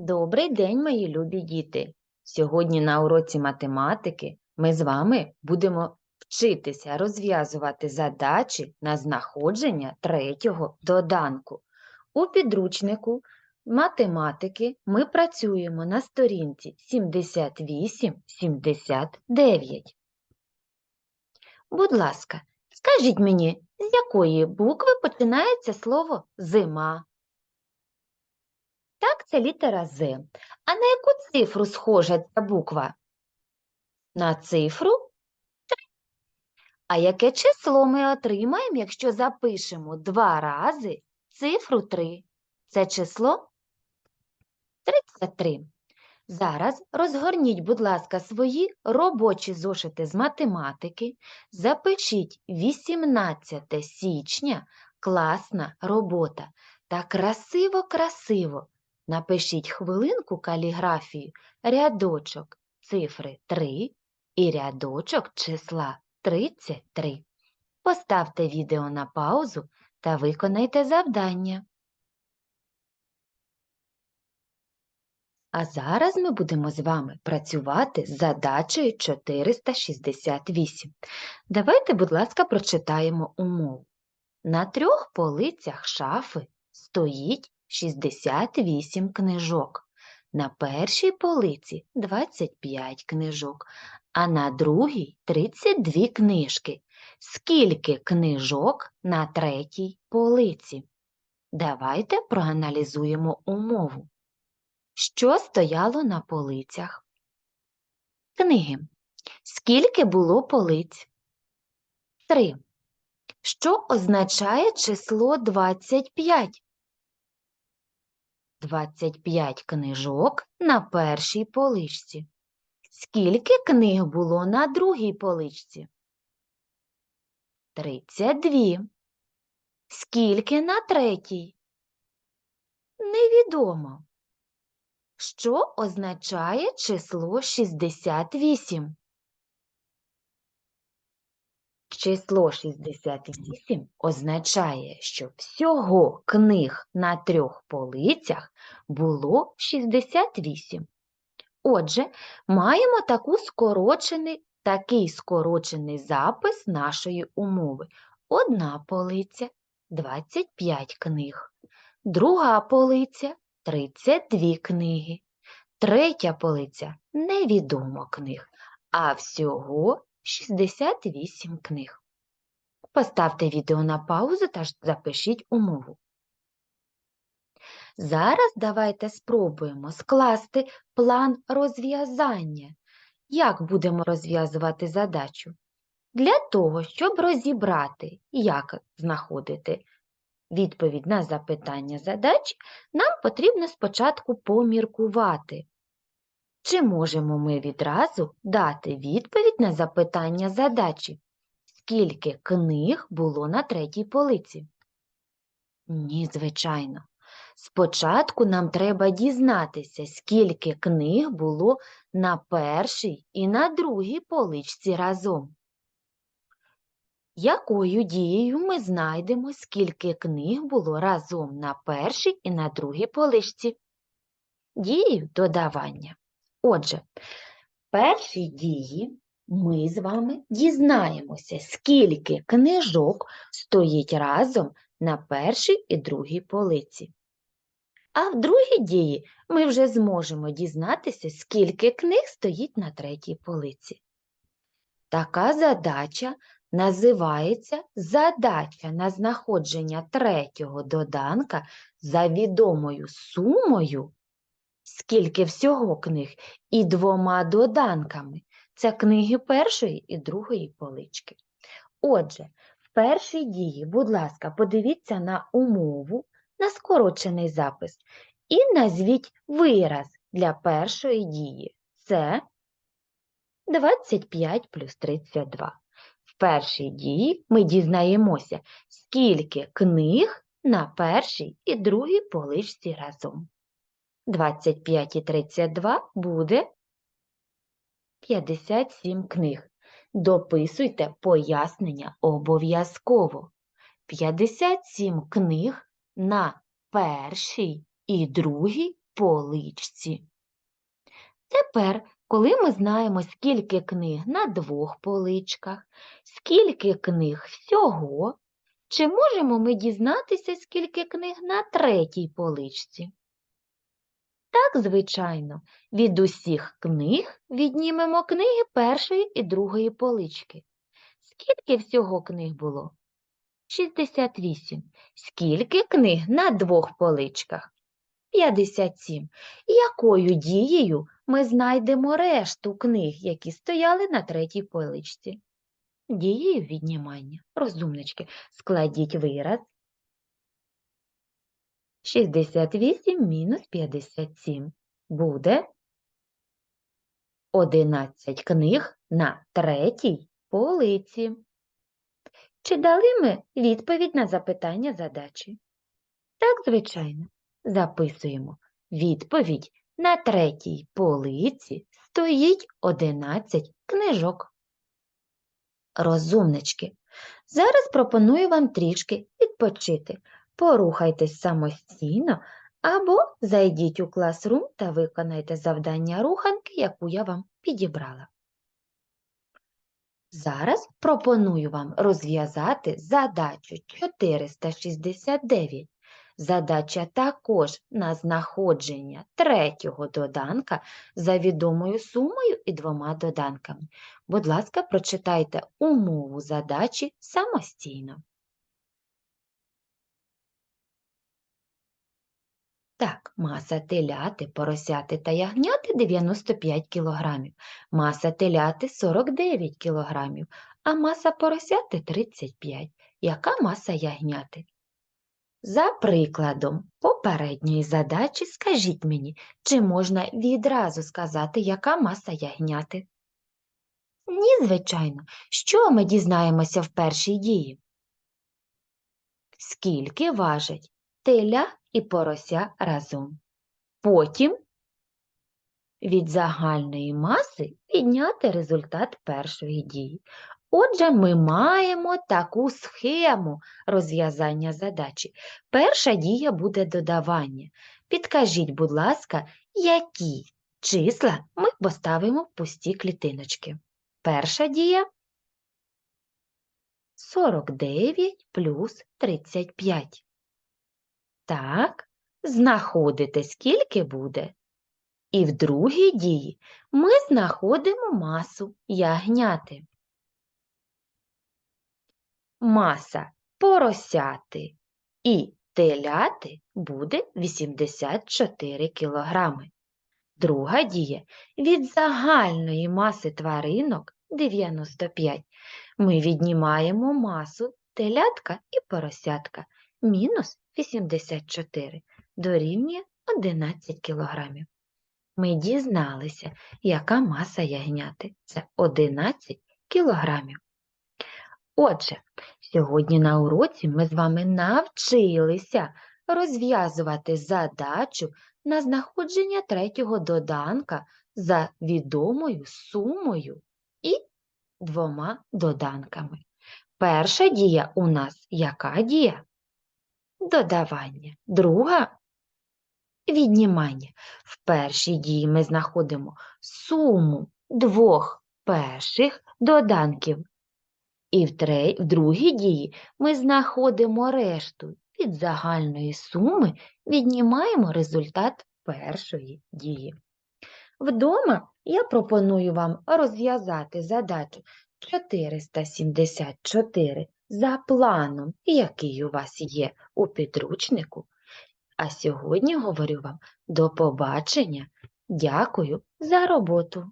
Добрий день, мої любі діти! Сьогодні на уроці математики ми з вами будемо вчитися розв'язувати задачі на знаходження третього доданку. У підручнику математики ми працюємо на сторінці 78-79. Будь ласка, скажіть мені, з якої букви починається слово зима? Це літера З. А на яку цифру схожа ця буква? На цифру 3. А яке число ми отримаємо, якщо запишемо два рази цифру 3? Це число 33. Зараз розгорніть, будь ласка, свої робочі зошити з математики. Запишіть 18 січня класна робота. Та красиво-красиво Напишіть хвилинку каліграфію, рядочок цифри 3 і рядочок числа 33. Поставте відео на паузу та виконайте завдання. А зараз ми будемо з вами працювати з задачею 468. Давайте, будь ласка, прочитаємо умову. На трьох полицях шафи стоїть 68 книжок. На першій полиці 25 книжок, а на другій 32 книжки. Скільки книжок на третій полиці? Давайте проаналізуємо умову. Що стояло на полицях? Книги. Скільки було полиць? Три. Що означає число 25? 25 книжок на першій поличці. Скільки книг було на другій поличці? 32. Скільки на третій? Невідомо. Що означає число 68? Число 68 означає, що всього книг на трьох полицях було 68. Отже, маємо таку скорочений, такий скорочений запис нашої умови. Одна полиця 25 книг, друга полиця 32 книги, третя полиця невідомо книг, а всього 68 книг. Поставте відео на паузу та запишіть умову. Зараз давайте спробуємо скласти план розв'язання. Як будемо розв'язувати задачу? Для того, щоб розібрати, як знаходити відповідь на запитання задач, нам потрібно спочатку поміркувати. Чи можемо ми відразу дати відповідь на запитання задачі? Скільки книг було на третій полиці? Ні, звичайно. Спочатку нам треба дізнатися, скільки книг було на першій і на другій поличці разом. Якою дією ми знайдемо, скільки книг було разом на першій і на другій поличці? Дією додавання. Отже, в першій дії ми з вами дізнаємося, скільки книжок стоїть разом на першій і другій полиці. А в другій дії ми вже зможемо дізнатися, скільки книг стоїть на третій полиці. Така задача називається задача на знаходження третього доданка за відомою сумою скільки всього книг, і двома доданками. Це книги першої і другої полички. Отже, в першій дії, будь ласка, подивіться на умову, на скорочений запис і назвіть вираз для першої дії. Це 25 плюс 32. В першій дії ми дізнаємося, скільки книг на першій і другій поличці разом. 25 і 32 буде 57 книг. Дописуйте пояснення обов'язково. 57 книг на першій і другій поличці. Тепер, коли ми знаємо, скільки книг на двох поличках, скільки книг всього, чи можемо ми дізнатися, скільки книг на третій поличці? Так, звичайно, від усіх книг віднімемо книги першої і другої полички. Скільки всього книг було? 68. Скільки книг на двох поличках? 57. Якою дією ми знайдемо решту книг, які стояли на третій поличці? Дією віднімання. Розумнички, складіть вираз. 68 мінус 57 буде 11 книг на третій полиці. Чи дали ми відповідь на запитання задачі? Так, звичайно. Записуємо. Відповідь на третій полиці стоїть 11 книжок. Розумнички, зараз пропоную вам трішки відпочити. Порухайтесь самостійно або зайдіть у класрум та виконайте завдання руханки, яку я вам підібрала. Зараз пропоную вам розв'язати задачу 469. Задача також на знаходження третього доданка за відомою сумою і двома доданками. Будь ласка, прочитайте умову задачі самостійно. Так, маса теляти, поросяти та ягняти 95 кг, маса теляти 49 кг, а маса поросяти 35 Яка маса ягняти? За прикладом попередньої задачі скажіть мені, чи можна відразу сказати, яка маса ягняти? Ні, звичайно. Що ми дізнаємося в першій дії? Скільки важать теля і порося разом? Потім від загальної маси підняти результат першої дії. Отже, ми маємо таку схему розв'язання задачі. Перша дія буде додавання. Підкажіть, будь ласка, які числа ми поставимо в пусті клітиночки. Перша дія 49 плюс 35. Так, знаходите, скільки буде. І в другій дії ми знаходимо масу ягняти. Маса поросяти і теляти буде 84 кілограми. Друга дія від загальної маси тваринок 95. Ми віднімаємо масу телятка і поросятка мінус 84 дорівнює 11 кілограмів. Ми дізналися, яка маса ягняти. Це 11 кілограмів. Отже, сьогодні на уроці ми з вами навчилися розв'язувати задачу на знаходження третього доданка за відомою сумою і двома доданками. Перша дія у нас яка дія? Додавання. Друга віднімання. В першій дії ми знаходимо суму двох перших доданків. І в, тре... в другій дії ми знаходимо решту від загальної суми, віднімаємо результат першої дії. Вдома я пропоную вам розв'язати задачу 474 за планом, який у вас є у підручнику. А сьогодні говорю вам до побачення. Дякую за роботу.